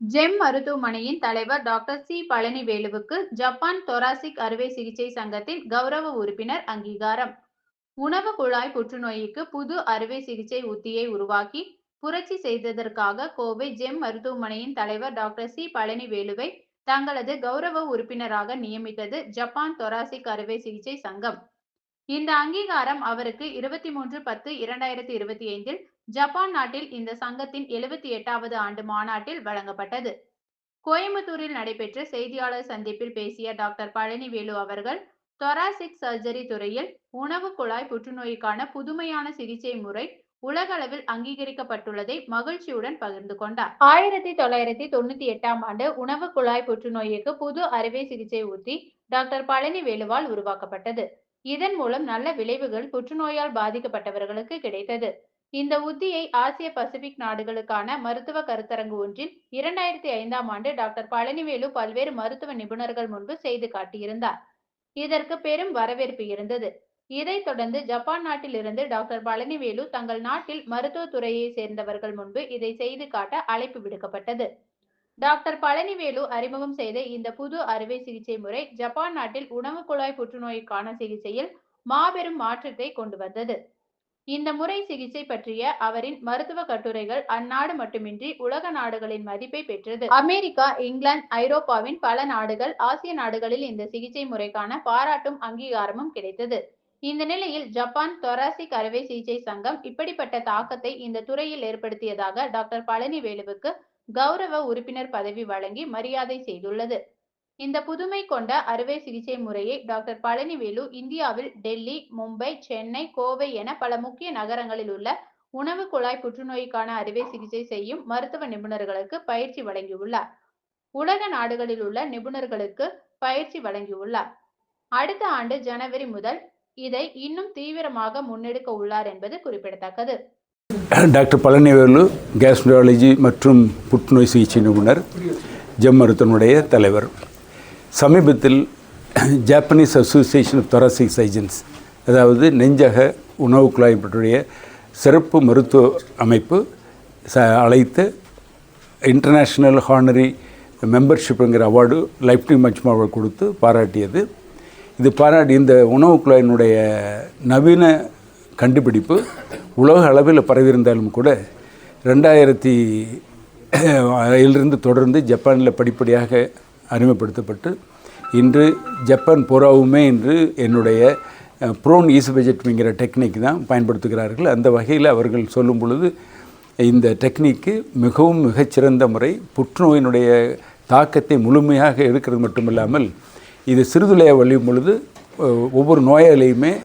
GeM மருத்துவமனையின் தலைவர் doctor C பழனிவேலுவுக்கு ஜப்பான் தொராசிக் அறுவை சிகிச்சை சங்கத்தின் கௌரவ உறுப்பினர் அங்கீகாரம். உணவு குழாய் புற்றுநோய்க்கு புது அறுவை சிகிச்சை உத்தியை உருவாக்கி புரட்சி செய்ததற்காக கோவை ஜெம் மருத்துவமனையின் தலைவர் டாக்டர் சி பழனிவேலுவை தங்களது கௌரவ உறுப்பினராக நியமித்தது ஜப்பான் தொராசிக் அறுவை சிகிச்சை சங்கம். இந்த அங்கீகாரம் அவருக்கு இருபத்தி மூன்று பத்து இரண்டாயிரத்தி இருபத்தி ஐந்தில் ஜப்பான் நாட்டில் இந்த சங்கத்தின் எழுபத்தி எட்டாவது ஆண்டு மாநாட்டில் வழங்கப்பட்டது. கோயம்புத்தூரில் நடைபெற்ற செய்தியாளர் சந்திப்பில் பேசிய டாக்டர் பழனிவேலு அவர்கள் தொராசிக் சர்ஜரி துறையில் உணவு குழாய் புற்றுநோய்க்கான புதுமையான சிகிச்சை முறை உலகளவில் அங்கீகரிக்கப்பட்டுள்ளதை மகிழ்ச்சியுடன் பகிர்ந்து கொண்டார். ஆயிரத்தி தொள்ளாயிரத்தி தொண்ணூத்தி எட்டாம் ஆண்டு உணவு குழாய் புற்றுநோய்க்கு புது அறுவை சிகிச்சை உத்தி டாக்டர் பழனிவேலுவால் உருவாக்கப்பட்டது. இதன் மூலம் நல்ல விளைவுகள் புற்றுநோயால் பாதிக்கப்பட்டவர்களுக்கு கிடைத்தது. இந்த உத்தியை ஆசிய பசிபிக் நாடுகளுக்கான மருத்துவ கருத்தரங்கு ஒன்றில் இரண்டாயிரத்தி ஐந்தாம் ஆண்டு டாக்டர் பழனிவேலு பல்வேறு மருத்துவ நிபுணர்கள் முன்பு செய்து காட்டியிருந்தார். இதற்கு பெரும் வரவேற்பு இருந்தது. இதைத் தொடர்ந்து ஜப்பான் நாட்டிலிருந்து டாக்டர் பழனிவேலு தங்கள் நாட்டில் மருத்துவ துறையை சேர்ந்தவர்கள் முன்பு இதை செய்து காட்ட அழைப்பு விடுக்கப்பட்டது. டாக்டர் பழனிவேலு அறிமுகம் செய்த இந்த புது அறுவை சிகிச்சை முறை ஜப்பான் நாட்டில் உணவு குழாய் புற்றுநோய்க்கான சிகிச்சையில் மாபெரும் மாற்றத்தை கொண்டு வந்தது. இந்த முறை சிகிச்சை பற்றிய அவரின் மருத்துவ கட்டுரைகள் அந்நாடு மட்டுமின்றி உலக நாடுகளின் மதிப்பை பெற்றது. அமெரிக்கா இங்கிலாந்து ஐரோப்பாவின் பல நாடுகள் ஆசிய நாடுகளில் இந்த சிகிச்சை முறைக்கான பாராட்டும் அங்கீகாரமும் கிடைத்தது. இந்த நிலையில் ஜப்பான் தொராசிக் அறுவை சிகிச்சை சங்கம் இப்படிப்பட்ட தாக்கத்தை இந்த துறையில் ஏற்படுத்தியதாக டாக்டர் பழனிவேலுவுக்கு கௌரவ உறுப்பினர் பதவி வழங்கி மரியாதை செய்துள்ளது. இந்த புதுமை கொண்ட அறுவை சிகிச்சை முறையை டாக்டர் பழனிவேலு இந்தியாவில் டெல்லி மும்பை சென்னை கோவை என பல முக்கிய நகரங்களில் உள்ள உணவு குழாய் புற்றுநோய்க்கான அறுவை சிகிச்சை செய்யும் மருத்துவ நிபுணர்களுக்கு பயிற்சி வழங்கியுள்ளார். உலக நாடுகளில் உள்ள நிபுணர்களுக்கு பயிற்சி வழங்கியுள்ளார். அடுத்த ஆண்டு ஜனவரி முதல் இதை இன்னும் தீவிரமாக முன்னெடுக்க உள்ளார் என்பது குறிப்பிடத்தக்கது. டாக்டர் பழனிவேலு கேஸ்ட்ராலஜி மற்றும் புற்றுநோய் சிகிச்சை நிபுணர் ஜெம் மருத்துவனுடைய தலைவர். சமீபத்தில் Japanese association of thoracic surgeons அதாவது நெஞ்சக உணவு குழாய் பற்றிய சிறப்பு மருத்துவ அமைப்பு ச அழைத்து இன்டர்நேஷ்னல் ஹானரி மெம்பர்ஷிப்புங்கிற award lifetime achievement award கொடுத்து பாராட்டியது. இது பாராட்டி இந்த உணவு குழாயினுடைய நவீன கண்டுபிடிப்பு உலக அளவில் பரவியிருந்தாலும் கூட ரெண்டாயிரத்தி இலிருந்து தொடர்ந்து ஜப்பானில் படிப்படியாக அறிமுகப்படுத்தப்பட்டு இன்று ஜப்பான் புறாவுமே இன்று என்னுடைய ப்ரோன் பட்ஜெட்ங்கிற டெக்னிக் தான் பயன்படுத்துகிறார்கள். அந்த வகையில் அவர்கள் சொல்லும் பொழுது இந்த டெக்னிக்கு மிகவும் மிகச்சிறந்த முறை புற்றுநோயினுடைய தாக்கத்தை முழுமையாக எடுக்கிறது மட்டுமில்லாமல் இது சிறுதுளையாக வழியும் பொழுது ஒவ்வொரு நோயாளியுமே